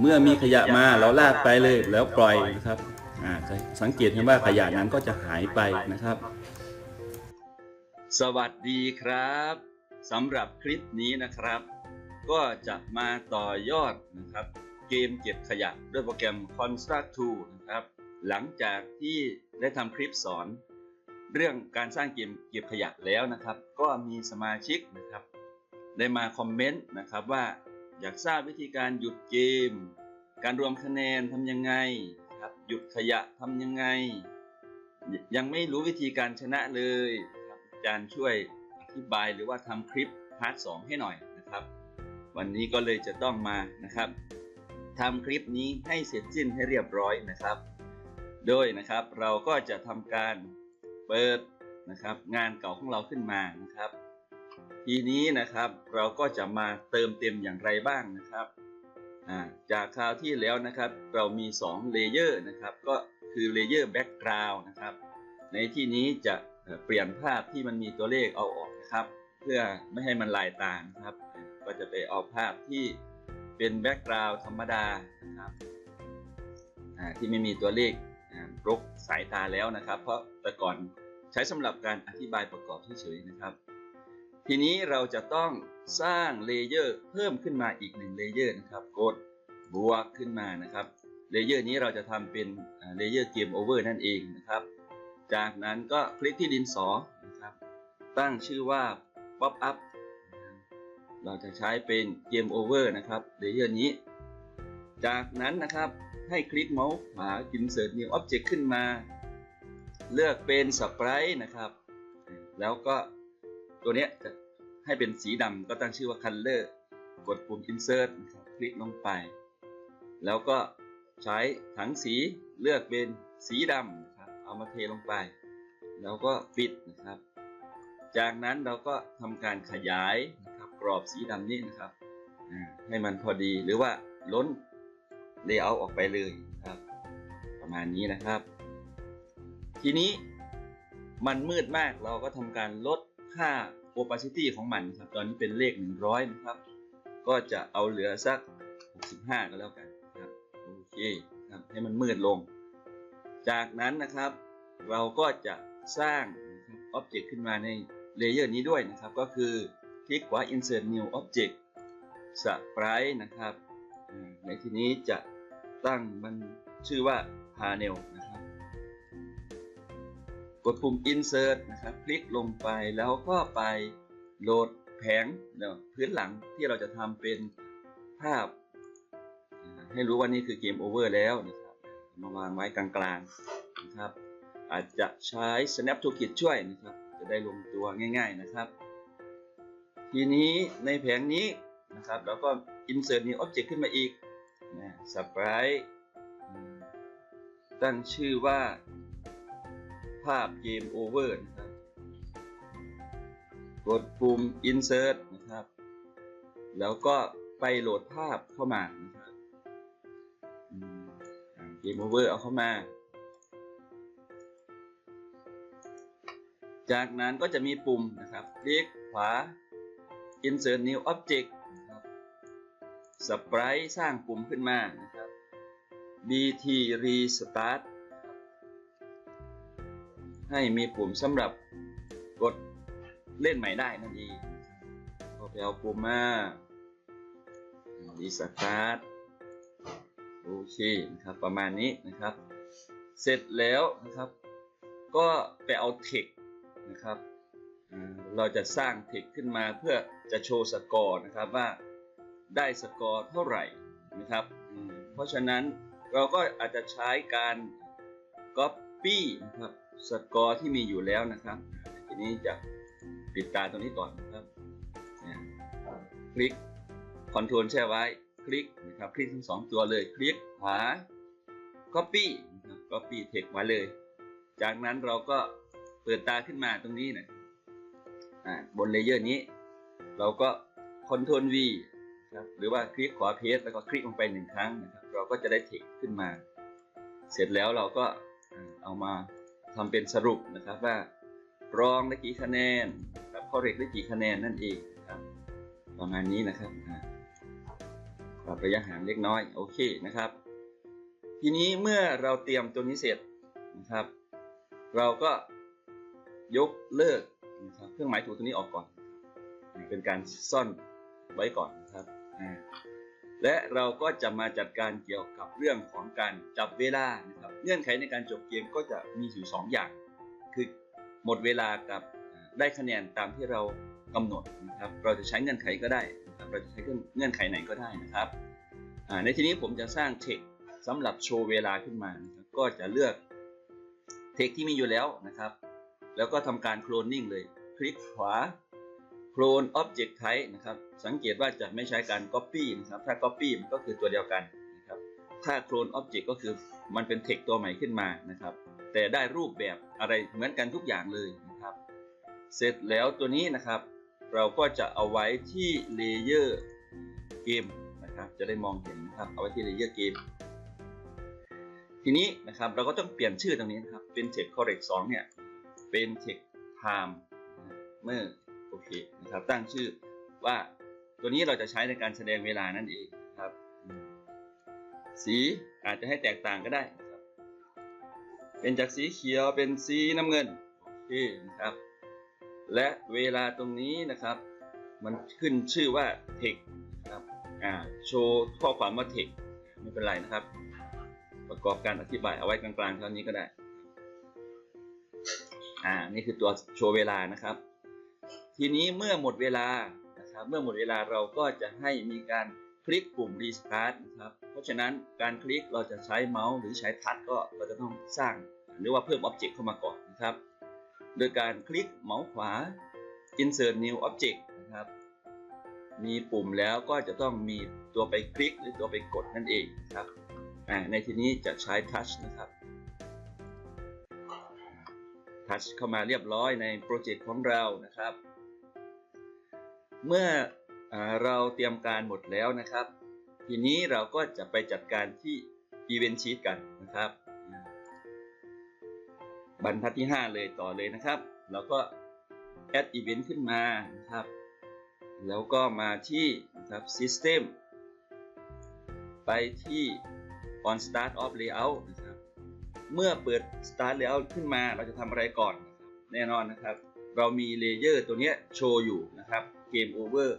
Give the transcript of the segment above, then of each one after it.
เมื่อมีขยะมาเราลากไปเลยแล้วปล่อยนะครับสังเกตเห็นว่าขยะนั้นก็จะหายไปนะครับ สวัสดีครับสำหรับคลิปนี้นะครับ ก็จะมาต่อยอดนะครับ เกมเก็บขยะด้วยโปรแกรม Construct 2นะครับ หลังจากที่ได้ทำคลิปสอน เรื่องการสร้างเกมเก็บขยะแล้วนะครับ ก็มีสมาชิกนะครับ ได้มาคอมเมนต์นะครับว่า อยากทราบวิธีการหยุดเกม การรวมคะแนนทำยังไงครับ หยุดขยะทำยังไง ยังไม่รู้วิธีการชนะเลยครับอาจารย์ช่วยอธิบายหรือว่าทำคลิปพาร์ทสให้หน่อยนะครับ วันนี้ก็เลยจะต้องมานะครับทำคลิปนี้ให้เสร็จสิ้นให้เรียบร้อยนะครับ โดยนะครับเราก็จะทำการเปิดนะครับ งานเก่าของเราขึ้นมานะครับ ทีนี้นะครับเราก็จะมาเติมเต็มอย่างไรบ้างนะครับจากคราวที่แล้วนะครับ เรามี2เลเยอร์นะครับ ก็คือเลเยอร์แบ็กกราวน์นะครับ ในที่นี้จะเปลี่ยนภาพที่มันมีตัวเลขเอาออกนะครับ เพื่อไม่ให้มันลายตานะครับ ก็จะไปเอาภาพที่เป็นแบ็กกราวน์ธรรมดานะครับที่ไม่มีตัวเลขรกสายตาแล้วนะครับ เพราะแต่ก่อนใช้สำหรับการอธิบายประกอบเฉยๆนะครับ ทีนี้เราจะต้องสร้างเลเยอร์เพิ่มขึ้นมาอีกหนึ่งเลเยอร์นะครับกดบวกขึ้นมานะครับเลเยอร์นี้เราจะทำเป็นเลเยอร์เกมโอเวอร์นั่นเองนะครับ จากนั้นก็คลิกที่ดินสอนะครับ ตั้งชื่อว่า Pop Up เราจะใช้เป็นเกมโอเวอร์นะครับเลเยอร์นี้ จากนั้นนะครับให้คลิกเมาส์ขวา Insert New Object ขึ้นมา เลือกเป็น Sprite นะครับ แล้วก็ ตัวเนี้ยจะให้เป็นสีดำก็ตั้งชื่อว่า Color กดปุ่ม Insert นะครับคลิกลงไป แล้วก็ใช้ถังสีเลือกเป็นสีดำนะครับเอามาเทลงไป แล้วก็ปิดนะครับ จากนั้นเราก็ทำการขยายนะครับกรอบสีดำนี้นะครับให้มันพอดีหรือว่าล้นเลเยอร์ออกไปเลยครับ ประมาณนี้นะครับ ทีนี้มันมืดมากเราก็ทำการลด ค่า opacity ของมันครับ ตอนนี้เป็นเลข 100 นะครับ ก็จะเอาเหลือสัก 65 ก็แล้วกันครับ โอเคครับ ให้มันมืดลง จากนั้นนะครับ เราก็จะสร้างอ็อบเจกต์ขึ้นมาในเลเยอร์นี้ด้วยนะครับ ก็คือคลิกขวา insert new object sprite นะครับ ในที่นี้จะตั้งมันชื่อว่า panel นะครับ กดปุ่ม insert นะครับ คลิกลงไปแล้วก็ไปโหลดแผงเนาะพื้นหลังที่เราจะทำเป็นภาพ ให้รู้ว่านี่คือเกมโอเวอร์แล้วนะครับมาวางไว้กลางๆนะครับ อาจจะใช้ snap toolkit ช่วยนะครับ จะได้ลงตัวง่าย ๆนะครับ ทีนี้ในแผงนี้นะครับเราก็ insert new object ขึ้นมาอีกนะ sprite ตั้งชื่อว่า ภาพเกมโอเวอร์นะครับ กดปุ่ม insert นะครับ แล้วก็ไปโหลดภาพเข้ามานะครับเกมโอเวอร์เอาเข้ามา จากนั้นก็จะมีปุ่มนะครับคลิกขวา insert new object นะครับ sprite สร้างปุ่มขึ้นมานะครับ bt restart ให้มีปุ่มสำหรับกดเล่นใหม่ได้นั่นเองก็ไปเอาปุ่มมารีสตาร์ทโอเคนะครับประมาณนี้นะครับ เสร็จแล้วนะครับ ก็ไปเอาเทคนะครับเราจะสร้างเทคขึ้นมาเพื่อจะโชว์สกอร์นะครับว่าได้สกอร์เท่าไหร่นะครับ เพราะฉะนั้นเราก็อาจจะใช้การก๊อ Copy นะครับสกอร์ที่มีอยู่แล้วนะครับ ทีนี้จะปิดตาตรงนี้ก่อนนะครับคลิกคอนโทรลแช่ไว้คลิกนะครับคลิกทั้งสองตัวเลยคลิกขวา Copy นะครับ Copy Text ไว้เลย จากนั้นเราก็เปิดตาขึ้นมาตรงนี้นะอ่าบนเลเยอร์นี้ เราก็ Ctrl V ครับหรือว่าคลิกขวาเพจแล้วก็คลิกลงไปหนึ่งครั้งนะครับ เราก็จะได้เทคขึ้นมา เสร็จแล้วเราก็ เอามาทำเป็นสรุปนะครับว่ารองได้กี่คะแนนครับข้อเรียกได้กี่คะแนนนั่นเองครับ ประมาณนี้นะครับปรับระยะห่างเล็กน้อยโอเคนะครับ ทีนี้เมื่อเราเตรียมตัวนี้เสร็จนะครับ เราก็ยกเลิกนะครับเครื่องหมายถูกตัวนี้ออกก่อน เป็นการซ่อนไว้ก่อนนะครับอ่า และเราก็จะมาจัดการเกี่ยวกับเรื่องของการจับเวลานะครับเงื่อนไขในการจบเกมก็จะมีอยู่สองอย่าง คือหมดเวลากับได้คะแนนตามที่เรากำหนดนะครับเราจะใช้เงื่อนไขก็ได้ เราจะใช้เงื่อนไขไหนก็ได้นะครับในที่นี้ผมจะสร้างเทคสำหรับโชว์เวลาขึ้นมานะครับก็จะเลือกเทคที่มีอยู่แล้วนะครับ แล้วก็ทำการโคลนนิ่งเลย คลิกขวา clone object type นะครับ สังเกตว่าจะไม่ใช้การ copy นะครับ ถ้า copy มันก็คือตัวเดียวกันนะครับ ถ้า clone object ก็คือมันเป็น text ตัวใหม่ขึ้นมานะครับ แต่ได้รูปแบบอะไรเหมือนกันทุกอย่างเลยนะครับ เสร็จแล้วตัวนี้นะครับ เราก็จะเอาไว้ที่ layer game นะครับ จะได้มองเห็นนะครับ เอาไว้ที่ layer game ทีนี้นะครับเราก็ต้องเปลี่ยนชื่อตรงนี้นะครับ เป็น text correct 2เนี่ย เป็น text time เมื่อ โอเคนะครับตั้งชื่อว่าตัวนี้เราจะใช้ในการแสดงเวลานั่นเองครับ สีอาจจะให้แตกต่างก็ได้นะครับ เป็นจากสีเขียวเป็นสีน้ำเงินโอเคนะครับ และเวลาตรงนี้นะครับ มันขึ้นชื่อว่า text นะครับอ่าโชว์ข้อความว่า text ไม่เป็นไรนะครับ ประกอบการอธิบายเอาไว้กลางๆเท่านี้ก็ได้อ่านี่คือตัวโชว์เวลานะครับ ทีนี้เมื่อหมดเวลานะครับเมื่อหมดเวลาเราก็จะให้มีการคลิกปุ่ม restart นะครับเพราะฉะนั้นการคลิกเราจะใช้เมาส์หรือใช้ทัชก็เราจะต้องสร้าง หรือว่าเพิ่ม object เข้ามาก่อนนะครับ โดยการคลิกเมาส์ขวา insert new object นะครับมีปุ่มแล้วก็จะต้องมีตัวไปคลิกหรือตัวไปกดนั่นเองครับในที่นี้จะใช้ทัชนะครับทัชเข้ามาเรียบร้อยในโปรเจกต์ของเรานะครับ เมื่ออเราเตรียมการหมดแล้วนะครับ ทีนี้เราก็จะไปจัดการที่ Event Sheet กันนะครับ บรรทัดที่ 5 เลยต่อเลยนะครับแล้วก็ Add Event ขึ้นมานะครับ แล้วก็มาที่นะครับ System ไปที่ On Start of Layout นะครับเมื่อเปิด Start Layout ขึ้นมาเราจะทำอะไรก่อนนะครับแน่นอนนะครับ เรามีเลเยอร์ตัวนี้โชว์อยู่นะครับ Game Over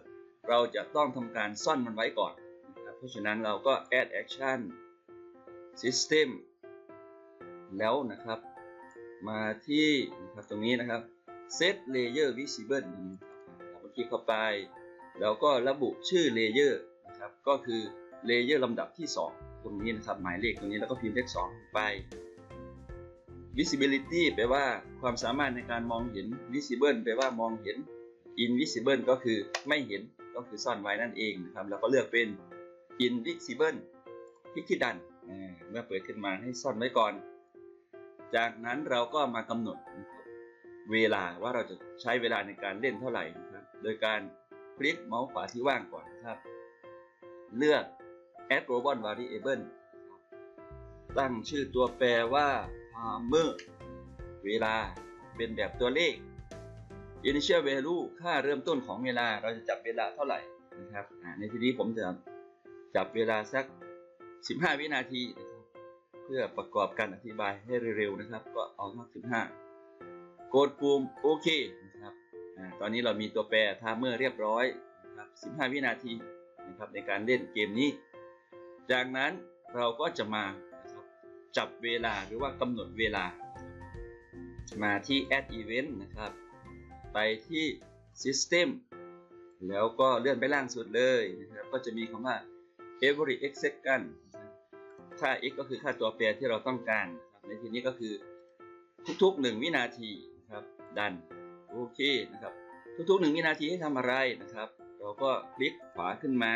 เราจะต้องทำการซ่อนมันไว้ก่อนนะครับเพราะฉะนั้นเราก็ Add Action System แล้วนะครับ มาที่นะครับตรงนี้นะครับ Set Layer Visible นะครับคลิกเข้าไป แล้วก็ระบุชื่อเลเยอร์นะครับ ก็คือเลเยอร์ลำดับที่ 2 ตรงนี้นะครับ หมายเลขตรงนี้แล้วก็พิมพ์เลข 2 ไป visibility แปลว่าความสามารถในการมองเห็น visible แปลว่ามองเห็น invisible ก็คือไม่เห็นก็คือซ่อนไว้นั่นเองนะครับแล้วก็เลือกเป็น invisible คลิกที่ดันเมื่อเปิดขึ้นมาให้ซ่อนไว้ก่อน จากนั้นเราก็มากำหนดเวลาว่าเราจะใช้เวลาในการเล่นเท่าไหร่นะครับ โดยการคลิกเมาส์ขวาที่ว่างก่อนนะครับ เลือก add global variable ตั้งชื่อตัวแปรว่า timer เวลาเป็นแบบตัวเลข initial value ค่าเริ่มต้นของเวลาเราจะจับเวลาเท่าไหร่นะครับในที่นี้ผมจะจับเวลาสัก 15 วินาทีนะครับเพื่อประกอบการอธิบายให้เร็วๆนะครับ ก็เอาสัก 15 กดปุ่มโอเคนะครับอตอนนี้เรามีตัวแปร timer เรียบร้อยนะครับ 15 วินาทีนะครับในการเล่นเกมนี้ จากนั้นเราก็จะมาจับเวลาหรือว่ากำหนดเวลา มาที่ add event นะครับ ไปที่ system แล้วก็เลื่อนไปล่างสุดเลยนะครับก็จะมีคำว่า every x second ค่า x ก็คือค่าตัวแปรที่เราต้องการในที่นี้ก็คือทุกๆ 1 วินาทีนะครับดันโอเคนะครับทุกๆ 1 วินาทีให้ทำอะไรนะครับ เราก็คลิกขวาขึ้นมา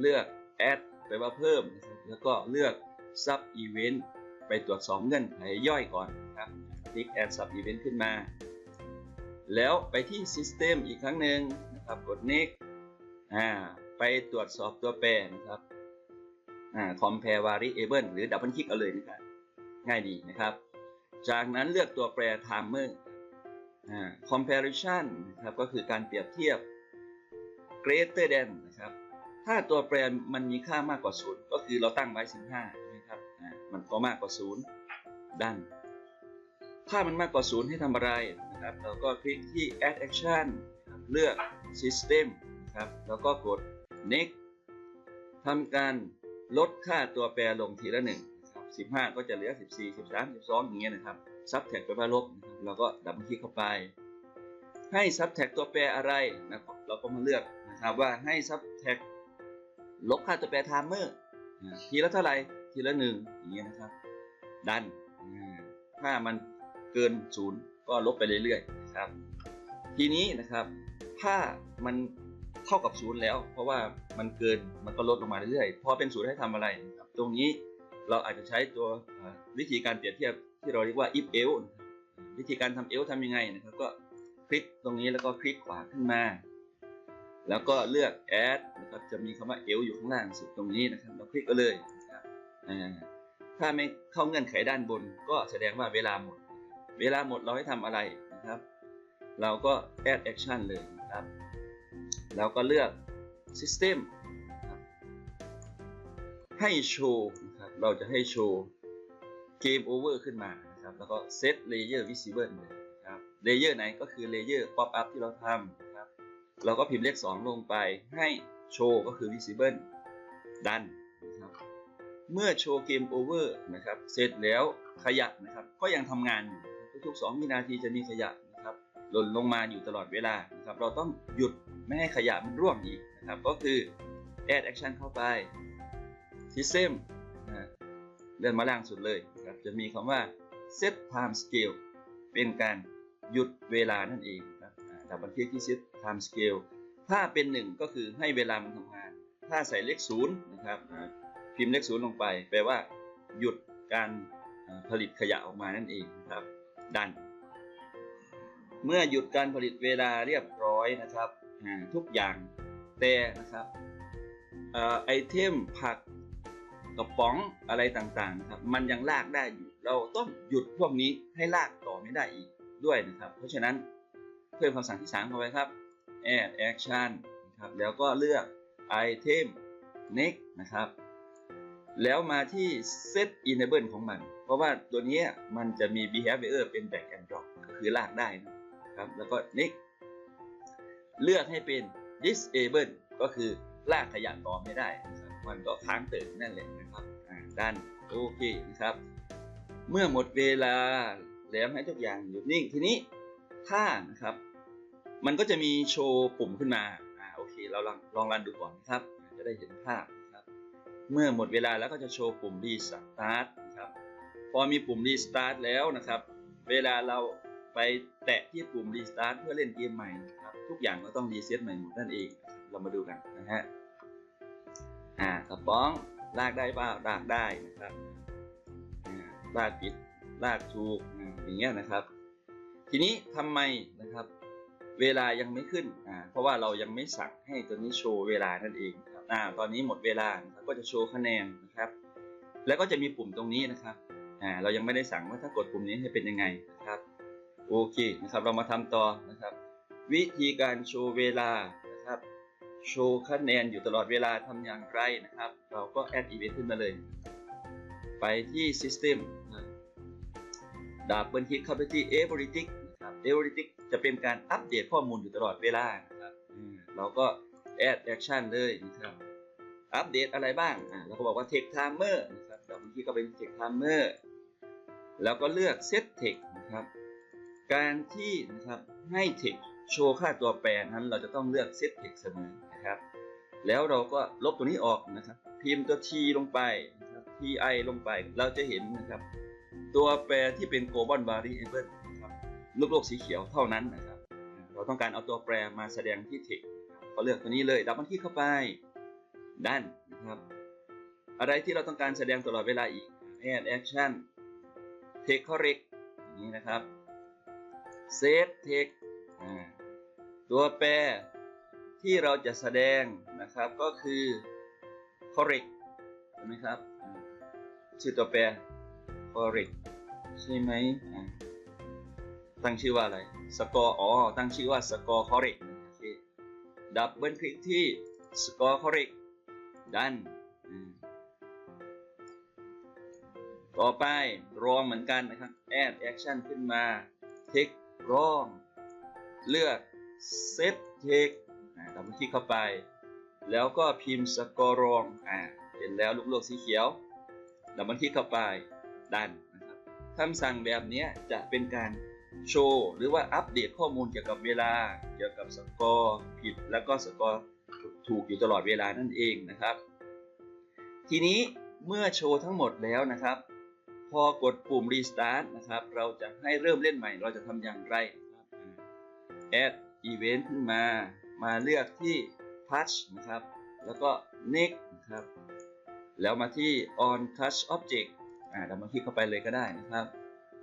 เลือก add แปลว่าเพิ่ม แล้วก็เลือก sub event ไปตรวจสอบเงื่อนไขย่อยก่อนนะครับ คลิก add sub event ขึ้นมา แล้วไปที่ system อีกครั้งหนึ่งนะครับกด next อ่าไปตรวจสอบตัวแปรนะครับอ่า compare variable หรือ double click เอาเลยนะครับง่ายดีนะครับ จากนั้นเลือกตัวแปร timer อ่า comparison นะครับก็คือการเปรียบเทียบ greater than นะครับถ้าตัวแปรมันมีค่ามากกว่าศูนย์ก็คือเราตั้งไว้ 15ใช่ไหมครับอ่ามันก็มากกว่าศูนย์ดัน ถ้ามันมากกว่าศูนย์ให้ทำอะไร นะครับเราก็คลิกที่ add action เลือก system นะครับแล้วก็กด next ทำการลดค่าตัวแปรลงทีละหนึ่งนะครับ15 ก็จะเหลือ 14 13 12 อย่างเงี้ยนะครับ subtract ไปว่าลบนะครับเราก็ดับคลิกเข้าไป ให้ subtract ตัวแปรอะไรนะครับเราก็มาเลือกนะครับว่าให้ subtract ลบค่าตัวแปร timer ทีละเท่าไหร่ทีละหนึ่งอย่างเงี้ยนะครับ ดันถ้ามันเกินศูนย์ ก็ลบไปเรื่อยๆนะครับ ทีนี้นะครับถ้ามันเท่ากับศูนย์แล้ว เพราะว่ามันเกินมันก็ลดลงมาเรื่อยๆพอเป็นศูนย์ให้ทำอะไรนะครับตรงนี้เราอาจจะใช้ตัววิธีการเปรียบเทียบที่เราเรียกว่า if else วิธีการทำ else ทำยังไงนะครับก็คลิกตรงนี้แล้วก็คลิกขวาขึ้นมา แล้วก็เลือก add นะครับจะมีคำว่า else อยู่ข้างล่างสุดตรงนี้นะครับเราคลิกก็เลยนะครับถ้าไม่เข้าเงื่อนไขด้านบนก็แสดงว่าเวลาหมด เวลาหมดเราให้ทำอะไรนะครับ เราก็ add action เลยนะครับแล้วก็เลือก system ให้โชว์นะครับเราจะให้โชว์ game over ขึ้นมานะครับแล้วก็ set layer visible เลยนะครับ layer ไหนก็คือ layer pop up ที่เราทำนะครับเราก็พิมพ์เลข 2 ลงไปให้โชว์ก็คือ visible ดันนะครับเมื่อโชว์ game over นะครับเสร็จแล้วขยะนะครับก็ยังทำงานอยู่ ทุกๆ2วินาทีจะมีขยะนะครับหล่นลงมาอยู่ตลอดเวลานะครับเราต้องหยุดไม่ให้ขยะมันร่วงอีกนะครับก็คือ add action เข้าไป system นะเลื่อนมาล่างสุดเลยครับจะมีคำว่า set time scale เป็นการหยุดเวลานั่นเองครับอ่าดับบันทึกที่ set time scale ถ้าเป็น 1 ก็คือให้เวลามันทำงาน ถ้าใส่เลข0นะครับพิมพ์เลข0ลงไป แปลว่าหยุดการผลิตขยะออกมานั่นเองครับ ดัน เมื่อหยุดการผลิตเวลาเรียบร้อยนะครับทุกอย่างแต่นะครับออไอเทมผักกระป๋องอะไรต่างๆครับมันยังลากได้อยู่ เราต้องหยุดพวกนี้ให้ลากต่อไม่ได้อีกด้วยนะครับ เพราะฉะนั้นเพิ่มคำสั่งที่ 3 เข้าไปครับ add action นะครับแล้วก็เลือก item next นะครับ แล้วมาที่ set enable ของมัน เพราะว่าตัวนี้มันจะมี behavior เป็น drag and drop ก็คือลากได้นะครับ แล้วก็ next เลือกให้เป็น disable ก็คือลากขยะต่อไม่ได้ มันก็ค้างเติ่งนั่นแหละนะครับอ่าด้านโอเคนะครับ เมื่อหมดเวลาแล้วให้ทุกอย่างหยุดนิ่งทีนี้ถ้านะครับ มันก็จะมีโชว์ปุ่มขึ้นมาอ่าโอเคเราลองลองรันดูก่อนนะครับ จะได้เห็นภาพนะครับ เมื่อหมดเวลาแล้วก็จะโชว์ปุ่ม restart นะครับ พอมีปุ่ม restart แล้วนะครับ เวลาเราไปแตะที่ปุ่ม restart เพื่อเล่นเกมใหม่นะครับ ทุกอย่างก็ต้อง reset ใหม่หมดนั่นเอง เรามาดูกันนะฮะ อ่ากระป๋องลากได้เปล่าลากได้นะครับลากผิดลากถูกอย่างเงี้ยนะครับ ทีนี้ทำไมนะครับ เวลายังไม่ขึ้นอ่าเพราะว่าเรายังไม่สั่งให้ตัวนี้โชว์เวลานั่นเองครับอ่าตอนนี้หมดเวลาก็จะโชว์คะแนนนะครับ แล้วก็จะมีปุ่มตรงนี้นะครับ อ่าเรายังไม่ได้สั่งว่าถ้ากดปุ่มนี้ให้เป็นยังไงนะครับโอเคนะครับเรามาทำต่อนะครับ วิธีการโชว์เวลานะครับโชว์คะแนนอยู่ตลอดเวลาทำอย่างไรนะครับ เราก็ add event ขึ้นมาเลย ไปที่ system ดับเบิลคลิกเข้าไปที่ everything นะครับ everything จะเป็นการอัปเดตข้อมูลอยู่ตลอดเวลานะครับเราก็ add action เลยนะครับอัปเดตอะไรบ้างอ่าเราก็บอกว่า text timer นะครับดับเบิลคลิกเข้าไปที่ text timer แล้วก็เลือก set text นะครับ การที่นะครับให้ text โชว์ค่าตัวแปรนั้นเราจะต้องเลือก set text เสมอนะครับ แล้วเราก็ลบตัวนี้ออกนะครับ พิมพ์ตัว t ลงไปนะครับ ti ลงไป เราจะเห็นนะครับ ตัวแปรที่เป็น global variable นะครับลูกโลกสีเขียวเท่านั้นนะครับ เราต้องการเอาตัวแปรมาแสดงที่ text นะครับก็เลือกตัวนี้เลยดับมันที่เข้าไปด้านนะครับ อะไรที่เราต้องการแสดงตลอดเวลาอีก add action text correct อย่างนี้นะครับ set text อ่าตัวแปรที่เราจะแสดงนะครับก็คือ correct ใช่ไหมครับ ชื่อตัวแปร correct ใช่ไหมตั้งชื่อว่าอะไร score อ๋อ ตั้งชื่อว่า score correct ดับเบิลคลิกที่ score correct ดัน ต่อไปรองเหมือนกันนะครับ add action ขึ้นมา take รองเลือก set take อ่าดับเบิลคลิกเข้าไป แล้วก็พิมพ์สกอร์รองอ่าเห็นแล้วลูกโลกสีเขียวดับเบิลคลิกเข้าไปดันนะครับคำสั่งแบบนี้จะเป็นการโชว์หรือว่าอัปเดตข้อมูลเกี่ยวกับเวลา เกี่ยวกับสกอร์ผิดแล้วก็สกอร์ถูกอยู่ตลอดเวลานั่นเองนะครับ ทีนี้เมื่อโชว์ทั้งหมดแล้วนะครับ พอกดปุ่ม restart นะครับ เราจะให้เริ่มเล่นใหม่ เราจะทำอย่างไรนะครับอ่า add event ขึ้นมา มาเลือกที่ touch นะครับ แล้วก็ next นะครับ แล้วมาที่ on touch object อ่าเรามาคลิกเข้าไปเลยก็ได้นะครับ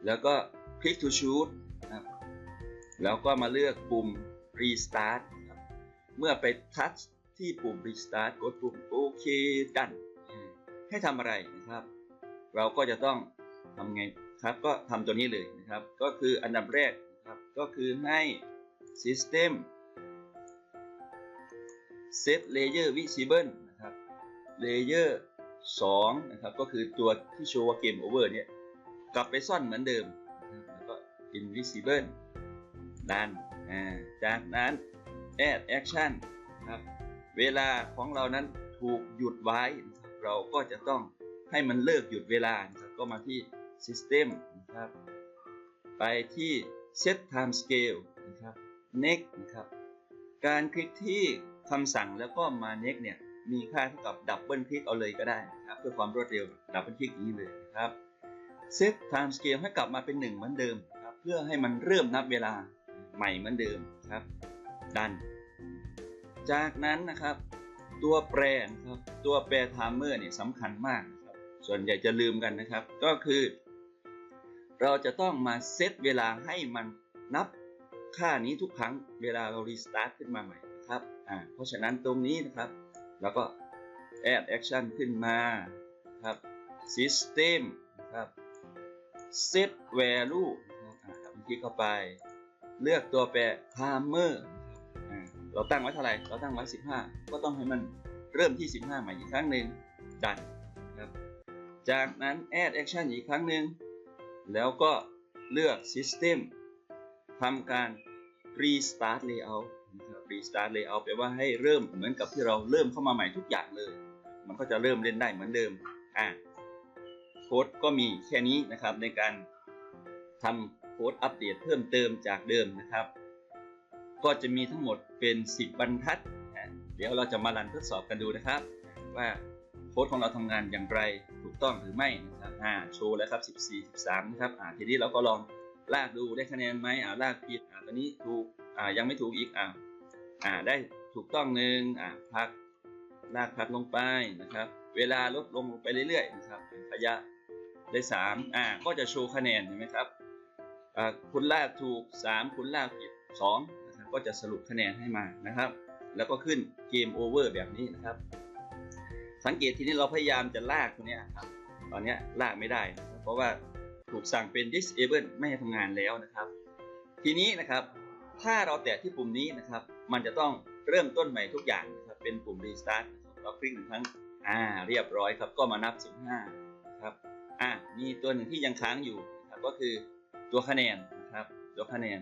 แล้วก็ click to shoot นะครับ แล้วก็มาเลือกปุ่ม restart นะครับ เมื่อไป touch ที่ปุ่ม restart กดปุ่มโอเคดันให้ทำอะไรนะครับ เราก็จะต้อง ทำไงครับก็ทำตัวนี้เลยนะครับ ก็คืออันดับแรกนะครับก็คือให้ system set layer visible นะครับ layer 2นะครับก็คือตัวที่โชว์ว่าเกม over เนี่ยกลับไปซ่อนเหมือนเดิมนะครับแล้วก็ invisible ดันจากนั้น add action นะครับเวลาของเรานั้นถูกหยุดไว้ เราก็จะต้องให้มันเลิกหยุดเวลาครับก็มาที่ system นะครับ ไปที่ set time scale นะครับ next นะครับ การคลิกที่คำสั่งแล้วก็มา next เนี่ย มีค่าเท่ากับดับเบิลคลิกเอาเลยก็ได้นะครับ เพื่อความรวดเร็วดับเบิลคลิกอย่างนี้เลยนะครับ set time scale ให้กลับมาเป็น 1 เหมือนเดิมนะครับ เพื่อให้มันเริ่มนับเวลาใหม่เหมือนเดิมครับ ดัน จากนั้นนะครับตัวแปรนะครับตัวแปร timer เนี่ยสำคัญมากนะครับส่วนใหญ่จะลืมกันนะครับ ก็คือ เราจะต้องมาเซตเวลาให้มันนับค่านี้ทุกครั้งเวลาเรารีสตาร์ทขึ้นมาใหม่นะครับอ่าเพราะฉะนั้นตรงนี้นะครับ แล้วก็ add action ขึ้นมาครับ system นะครับ set value นะครับอ่าคลิกเข้าไป เลือกตัวแปร timer นะครับอ่าเราตั้งไว้เท่าไหร่ เราตั้งไว้ 15 ก็ต้องให้มันเริ่มที่ 15 ใหม่อีกครั้งหนึ่งดันครับ จากนั้น add action อีกครั้งหนึ่ง แล้วก็เลือก system ทำการ restart layout นะครับ restart layout แปลว่าให้เริ่มเหมือนกับที่เราเริ่มเข้ามาใหม่ทุกอย่างเลย มันก็จะเริ่มเล่นได้เหมือนเดิมอะโค้ดก็มีแค่นี้นะครับในการทำโค้ดอัปเดตเพิ่มเติมจากเดิมนะครับ ก็จะมีทั้งหมดเป็น 10 บรรทัด เดี๋ยวเราจะมารันทดสอบกันดูนะครับว่า โค้ดของเราทำงานอย่างไรถูกต้องหรือไม่นะครับอ่าโชว์แล้วครับ 14 13นะครับอ่าทีนี้เราก็ลองลากดูได้คะแนนไหมอ่าลากผิดอ่าตอนนี้ถูกอ่ายังไม่ถูกอีกอ่าอ่าได้ถูกต้องหนึ่งอ่าพักลากพักลงไปนะครับ เวลาลดลงไปเรื่อยๆนะครับระยะได้ 3 อ่า ก็จะโชว์คะแนนเห็นไหมครับ อ่า คุณลากถูก 3 คุณลากผิด2นะครับ ก็จะสรุปคะแนนให้มานะครับ แล้วก็ขึ้นเกมโอเวอร์แบบนี้นะครับ สังเกตทีนี้เราพยายามจะลากตัวเนี้ยครับ ตอนนี้ลากไม่ได้นะครับเพราะว่าถูกสั่งเป็น disable ไม่ให้ทำงานแล้วนะครับ ทีนี้นะครับถ้าเราแตะที่ปุ่มนี้นะครับ มันจะต้องเริ่มต้นใหม่ทุกอย่างนะครับเป็นปุ่ม restart นะครับเราคลิกหนึ่งครั้งอ่าเรียบร้อยครับก็มานับ 15นะครับอ่ามีตัวหนึ่งที่ยังค้างอยู่นะครับก็คือตัวคะแนนนะครับตัวคะแนน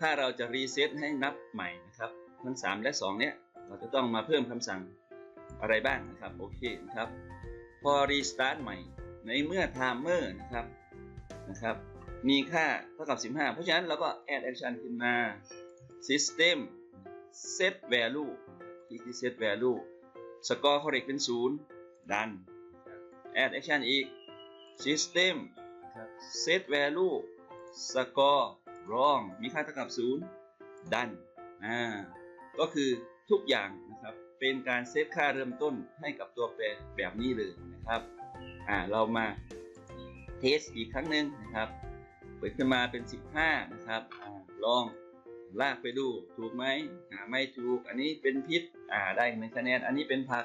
ถ้าเราจะรีเซ็ตให้นับใหม่นะครับทั้ง 3 และ 2 เนี้ยเราจะต้องมาเพิ่มคำสั่ง อะไรบ้างนะครับโอเคนะครับพอรีสตาร์ทใหม่ในเมื่อ timer นะครับนะครับมีค่าเท่ากับ 15 เพราะฉะนั้นเราก็ add action ขึ้นมา system set value คลิกที่ set value score correct เป็น 0 ดัน add action อีก system นะครับ set value score wrong มีค่าเท่ากับ 0 ดันอ่าก็คือทุกอย่างนะครับ เป็นการเซตค่าเริ่มต้นให้กับตัวแปรแบบนี้เลยนะครับอ่าเรามาเทสอีกครั้งหนึ่งนะครับ เปิดขึ้นมาเป็น 15 นะครับอ่าลองลากไปดูถูกไหมอ่าไม่ถูก อันนี้เป็นพิษอ่าได้หนึ่งคะแนน อันนี้เป็นผัก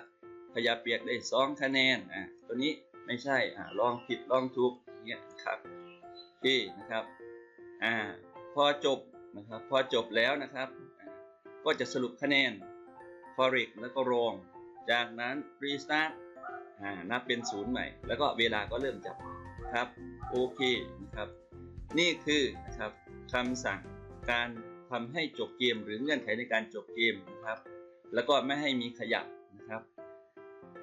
ขยะเปียกได้สองคะแนนอ่าตัวนี้ไม่ใช่อ่าลองผิดลองถูกเนี่ยครับโอเคนะครับอ่าพอจบนะครับ พอจบแล้วนะครับ ก็จะสรุปคะแนน correct แล้วก็ wrong จากนั้น restart อ่านับเป็นศูนย์ใหม่ แล้วก็เวลาก็เริ่มจับครับโอเคนะครับ นี่คือนะครับคำสั่งการทำให้จบเกมหรือเงื่อนไขในการจบเกมนะครับ แล้วก็ไม่ให้มีขยับนะครับ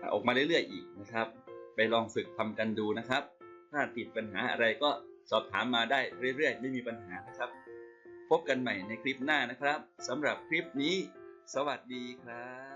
อ่าออกมาเรื่อยๆอีกนะครับ ไปลองฝึกทำกันดูนะครับ ถ้าติดปัญหาอะไรก็สอบถามมาได้เรื่อยๆ ไม่มีปัญหานะครับ พบกันใหม่ในคลิปหน้านะครับสำหรับคลิปนี้ สวัสดีครับ